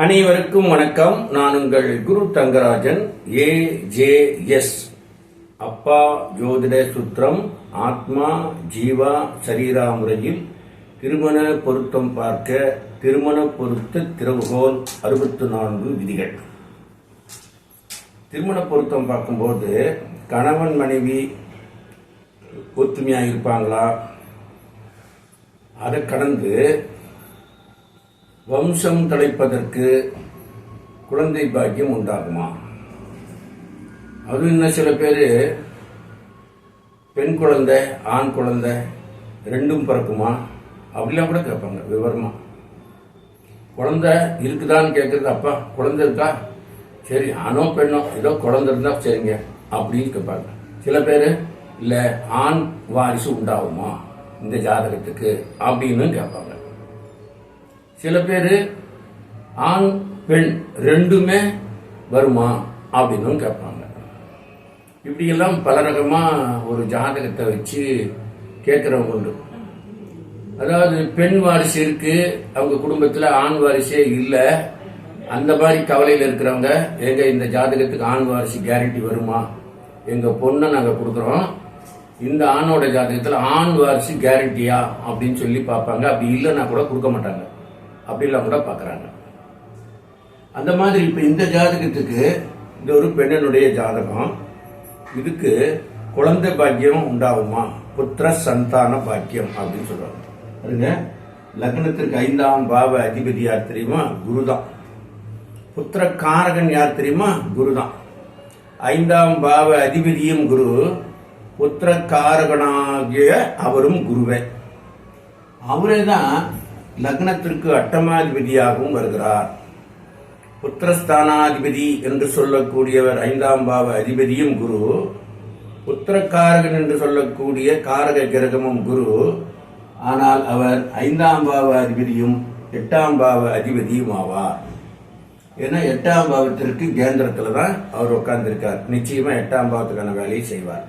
அனைவருக்கும் வணக்கம். நான் உங்கள் குரு தங்கராஜன் ஏ ஜே எஸ். அப்பா ஜோதிட சுத்திரம் ஆத்மா ஜீவா சரீரா முறையில் திருமண பொருத்தம் பார்க்க திருமண பொருத்த திறவுகோல் அறுபத்து நான்கு விதிகள். திருமண பொருத்தம் பார்க்கும்போது கணவன் மனைவி ஒத்துமையாக இருப்பாங்களா? அதை கடந்து வம்சம் தலைப்பதற்கு குழந்தை பாக்கியம் உண்டாகுமா? அது இன்னும் சில பேர் பெண் குழந்தை ஆண் குழந்தை ரெண்டும் பிறக்குமா? அப்படிலாம் கூட கேட்பாங்க விவரமா. குழந்தை இருக்குதான்னு கேட்கறது அப்பா குழந்தை இருக்கா? சரி ஆணோ பெண்ணோ ஏதோ குழந்தை இருந்தா சரிங்க அப்படின்னு கேட்பாங்க. சில பேர் இல்லை ஆண் வாரிசு உண்டாகுமா? இந்த ஜாதகத்துக்கு அப்படின்னு கேட்பாங்க. சில பேர் ஆண் பெண் ரெண்டுமே வருமா அப்படின்னு கேட்பாங்க. இப்படியெல்லாம் பல ரகமாக ஒரு ஜாதகத்தை வச்சு கேட்குறவங்க உண்டு. அதாவது பெண் வாரிசு இருக்கு அவங்க குடும்பத்தில் ஆண் வாரிசே இல்லை அந்த மாதிரி கவலையில் இருக்கிறவங்க எங்க இந்த ஜாதகத்துக்கு ஆண் வாரிசு கேரண்டி வருமா? எங்க பொண்ணை நாங்கள் கொடுக்குறோம். இந்த ஆணோட ஜாதகத்தில் ஆண் வாரிசு கேரண்டியா அப்படின்னு சொல்லி பார்ப்பாங்க. அப்படி இல்லைன்னா கூட கொடுக்க மாட்டாங்க. அப்படிலாம் கூட பார்க்குறாங்க. அந்த மாதிரி இப்போ இந்த ஜாதகத்துக்கு இந்த ஒரு பெண்ணனுடைய ஜாதகம் இதுக்கு குழந்தை பாக்கியம் உண்டாகுமா? புத்திர சந்தான பாக்கியம் அப்படின்னு சொல்கிறாங்க பாருங்க லக்னத்திற்கு ஐந்தாம் பாவ அதிபதி யார் தெரியுமா? குருதான். புத்திர காரகன் யார் தெரியுமா? குருதான். ஐந்தாம் பாவ அதிபதியும் குரு புத்திர காரகனாகிய அவரும் குருவே. அவரே தான் லக்னத்திற்கு அட்டமாதிபதியாகவும் வருகிறார். புத்திரஸ்தானாதிபதி என்று சொல்லக்கூடியவர் ஐந்தாம் பாவ அதிபதியும் குரு. புத்திரக்காரகன் என்று சொல்லக்கூடிய காரக கிரகமும் குரு. ஆனால் அவர் ஐந்தாம் பாவ அதிபதியும் எட்டாம் பாவ அதிபதியும் ஆவார். ஏன்னா எட்டாம் பாவத்திற்கு கேந்திரத்தில் தான் அவர் உட்கார்ந்திருக்கார். நிச்சயமா எட்டாம் பாவத்துக்கான வேலையை செய்வார்.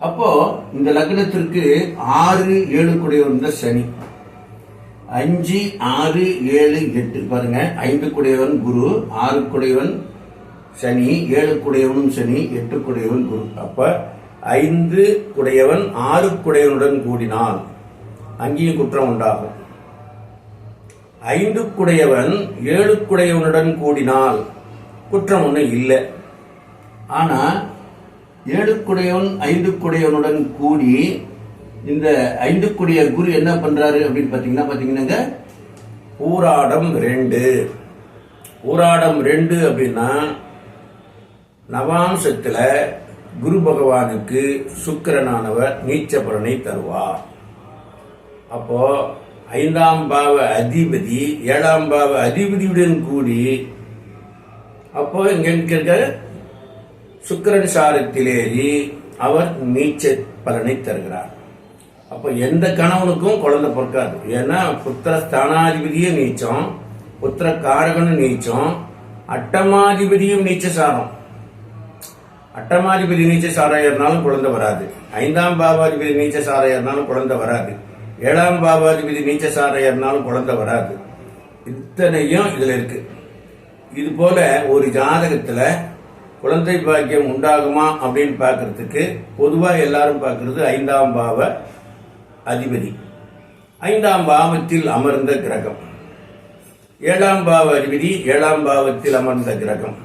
அப்போ இந்த லக்னத்திற்கு ஆறு ஏழு கூடிய தான் சனி. அஞ்சு ஆறு ஏழு எட்டு. பாருங்க. ஐந்து குடையவன் குரு ஆறு குடையவன் சனி ஏழு குடையவனும் சனி எட்டு குடையவன் குரு. அப்ப ஐந்து குடையவன் ஆறு குடையவனுடன் கூடினால் அங்கேயும் குற்றம் உண்டாகும். ஐந்து குடையவன் ஏழு குடையவனுடன் கூடினால் குற்றம் ஒன்றும் இல்லை. ஆனா ஏழு குடையவன் ஐந்து குடையவனுடன் கூடி இந்த ஐந்துக்குடிய குரு என்ன பண்றாரு அப்படின்னு பாத்தீங்கன்னா பாத்தீங்கன்னாங்க ஊராடம் ரெண்டு. ஊராடம் ரெண்டு அப்படின்னா நவாம்சத்துல குரு பகவானுக்கு சுக்கிரனானவர் நீச்ச பலனை தருவார். அப்போ ஐந்தாம் பாவ அதிபதி ஏழாம் பாவ அதிபதியுடன் கூடி அப்போ இங்க சுக்கரன் சாரத்திலேறி அவர் நீச்ச பலனை தருகிறார். அப்ப எந்த கணவனுக்கும் குழந்தை பிறக்காது. ஏன்னா புத்திர ஸ்தானாதிபதியும் நீச்சம் புத்திர காரகனும் நீச்சம் அட்டமாதிபதியும் நீச்ச சாரம். அட்டமாதிபதி நீச்ச சாரம் ஏறினாலும் குழந்தை வராது. ஐந்தாம் பாபாதிபதி நீச்ச சாரம் ஏறினாலும் குழந்தை வராது. ஏழாம் பாபாதிபதி நீச்ச சாரம் ஏறினாலும் குழந்தை வராது. இத்தனையும் இதுல இருக்கு. இது போல ஒரு ஜாதகத்துல குழந்தை பாக்கியம் உண்டாகுமா அப்படின்னு பார்க்கறதுக்கு பொதுவா எல்லாரும் பார்க்கறது ஐந்தாம் பாவ அதிபதி. ஐந்தாம் பாவத்தில் அமர்ந்த கிரகம். ஏழாம் பாவ அதிபதி ஏழாம் பாவத்தில் அமர்ந்த கிரகம்.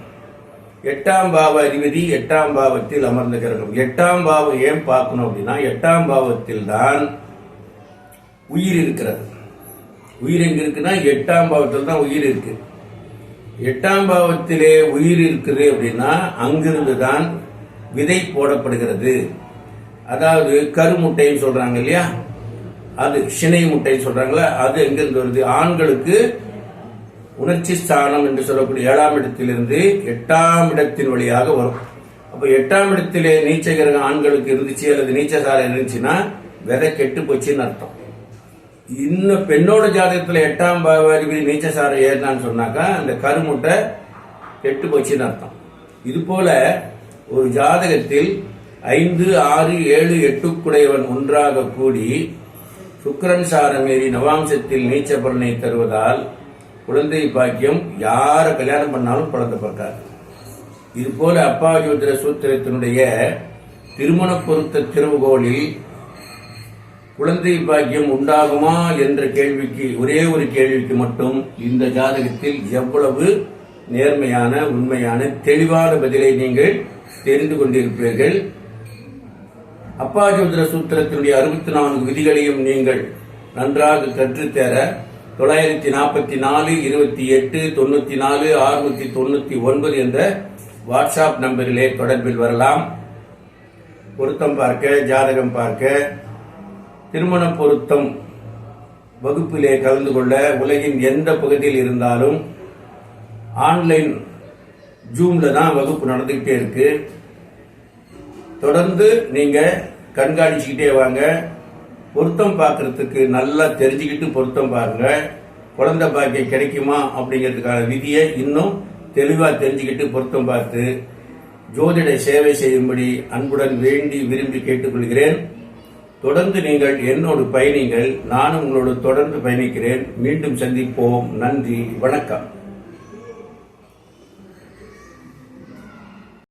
எட்டாம் பாவ அதிபதி எட்டாம் பாவத்தில் அமர்ந்த கிரகம். எட்டாம் பாவம் ஏன் பார்க்கணும் அப்படின்னா எட்டாம் பாவத்தில் தான் உயிர் இருக்கிறது. உயிர் எங்க இருக்குன்னா எட்டாம் பாவத்தில் தான் உயிர் இருக்கு. எட்டாம் பாவத்திலே உயிர் இருக்குது அப்படின்னா அங்கிருந்து தான் விதை போடப்படுகிறது. அதாவது கருமுட்டைன்னு சொல்றாங்க இல்லையா? அது சினை முட்டைன்னு சொல்றாங்களா அது எங்கிருந்து வருது? ஆண்களுக்கு உணர்ச்சி ஸ்தானம் என்று சொல்லக்கூடிய ஏழாம் இடத்திலிருந்து எட்டாம் இடத்தின் வழியாக வரும். அப்ப எட்டாம் இடத்திலே நீச்சகிரகம் ஆண்களுக்கு இருந்துச்சு அல்லது நீச்சசாரம் இருந்துச்சுன்னா விதை கெட்டு போச்சுன்னு அர்த்தம். இன்னும் பெண்ணோட ஜாதகத்தில் எட்டாம் பாவாதிபதி நீச்சசாரம் ஏறினான்னு சொன்னாக்கா அந்த கருமுட்டை கெட்டு போச்சுன்னு அர்த்தம். இது போல ஒரு ஜாதகத்தில் ஐந்து ஆறு ஏழு எட்டுக்குடையவன் ஒன்றாக கூடி சுக்கரன் சாரமேறி நவாம்சத்தில் நீச்ச பலனை தருவதால் குழந்தை பாக்கியம் யாரை கல்யாணம் பண்ணாலும் குழந்தை பிறக்காது இது போல அப்பா ஜோதிட சூத்திரத்தினுடைய திருமண பொருத்த திருவுகோளில் குழந்தை பாக்கியம் உண்டாகுமா என்ற கேள்விக்கு ஒரே ஒரு கேள்விக்கு மட்டும் இந்த ஜாதகத்தில் எவ்வளவு நேர்மையான உண்மையான தெளிவான பதிலை நீங்கள் தெரிந்து கொண்டிருப்பீர்கள். அப்பாஜோதிர சூத்திரத்தினுடைய அறுபத்தி நான்கு விதிகளையும் நீங்கள் நன்றாக கற்றுத்தர தொள்ளாயிரத்தி நாற்பத்தி நாலு இருபத்தி எட்டு தொண்ணூற்றி நாலு அறுநூற்றி தொண்ணூற்றி ஒன்பது என்ற வாட்ஸ்அப் நம்பரிலே தொடர்பில் வரலாம். பொருத்தம் பார்க்க ஜாதகம் பார்க்க திருமண பொருத்தம் வகுப்பிலே கலந்து கொள்ள உலகின் எந்த பகுதியில் இருந்தாலும் ஆன்லைன் ஜூமில் தான் வகுப்பு நடந்துகிட்டே இருக்குது தொடர்ந்து நீங்கள் கண்காணிச்சுக்கிட்டே வாங்க. பொருத்தம் பார்க்கறதுக்கு நல்லா தெரிஞ்சுக்கிட்டு பொருத்தம் பாருங்க. குழந்தை பாக்கியம் கிடைக்குமா அப்படிங்கிறதுக்கான விதியை இன்னும் தெளிவாக தெரிஞ்சுக்கிட்டு பொருத்தம் பார்த்து ஜோதிட சேவை செய்யும்படி அன்புடன் வேண்டி விரும்பி கேட்டுக்கொள்கிறேன். தொடர்ந்து நீங்கள் என்னோடு பயணிங்கள். நானும் உங்களோடு தொடர்ந்து பயணிக்கிறேன். மீண்டும் சந்திப்போம். நன்றி. வணக்கம்.